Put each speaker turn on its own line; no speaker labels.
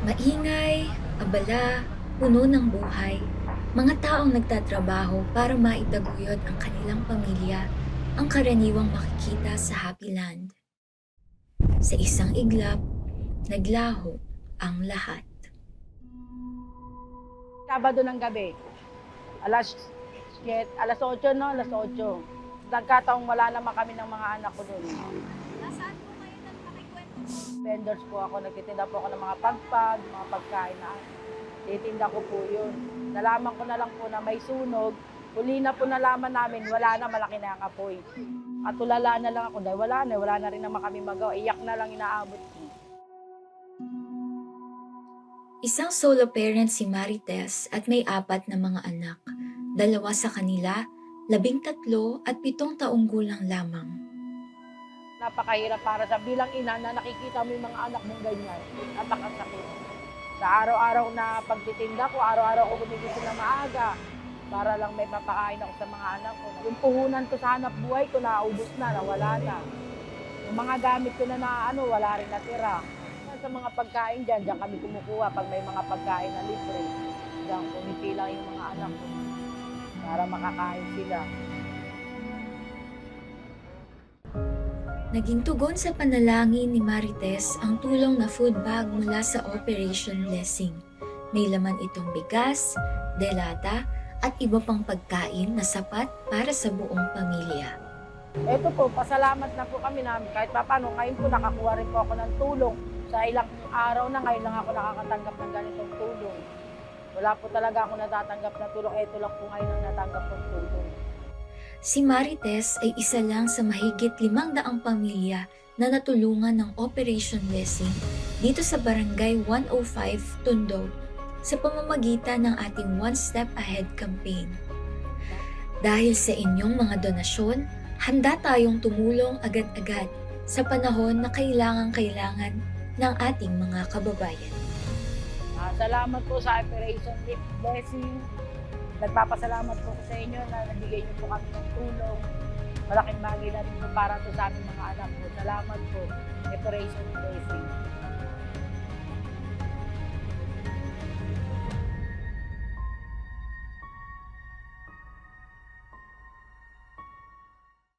Maingay, abala, puno ng buhay. Mga taong nagtatrabaho para maitaguyod ang kanilang pamilya ang karaniwang makikita sa Happy Land. Sa isang iglap, naglaho ang lahat.
Sabado ng gabi. Alas 7, alas 8 no, alas 8. Nagkataong wala naman kami ng mga anak ko doon. Vendors po ako, nagtitinda po ako ng mga pagpag, mga pagkain na titinda ko po yun. Nalaman ko na lang po na may sunog. Huli na po nalaman namin, wala na, malaki na ang apoy. At tulala na lang ako dahil wala na, wala na rin naman kami magawa. Iyak na lang inaabot ko.
Isang solo parent si Marites at may apat na mga anak. Dalawa sa kanila, labing tatlo at pitong taong gulang lamang.
Napakahirap para sa bilang ina na nakikita mo yung mga anak mong ganyan. Napakasakit. Sa araw-araw na pagtitinda ko, araw-araw ko gumigising na maaga para lang may papakain ako sa mga anak ko. Yung puhunan ko sa hanap buhay ko, naubos na, nawala na. Yung mga gamit ko na na ano, wala rin natira. Sa mga pagkain dyan, dyan kami kumukuha pag may mga pagkain na libre. Diyan kumipila yung mga anak ko para makakain sila.
Naging tugon sa panalangin ni Marites ang tulong na food bag mula sa Operation Blessing. May laman itong bigas, delata, at iba pang pagkain na sapat para sa buong pamilya.
Ito po, pasalamat na po kami namin. Kahit pa paano, ngayon po nakakuha rin po ako ng tulong. Sa ilang araw na ngayon lang ako nakakatanggap ng ganitong tulong. Wala po talaga ako natatanggap na tulong. Ito lang po ngayon ang natanggap kong tulong.
Si Marites ay isa lang sa mahigit limang daang pamilya na natulungan ng Operation Blessing dito sa Barangay 105 Tondo sa pamamagitan ng ating One Step Ahead campaign. Dahil sa inyong mga donasyon, handa tayong tumulong agad-agad sa panahon na kailangang-kailangan ng ating mga kababayan.
Ah, salamat po sa Operation Blessing. Nagpapasalamat po ko sa inyo na nabigay niyo po kami ng tulong. Malaking bagay na rin po para to sa aming mga anak po. Salamat po, Operation Blessing.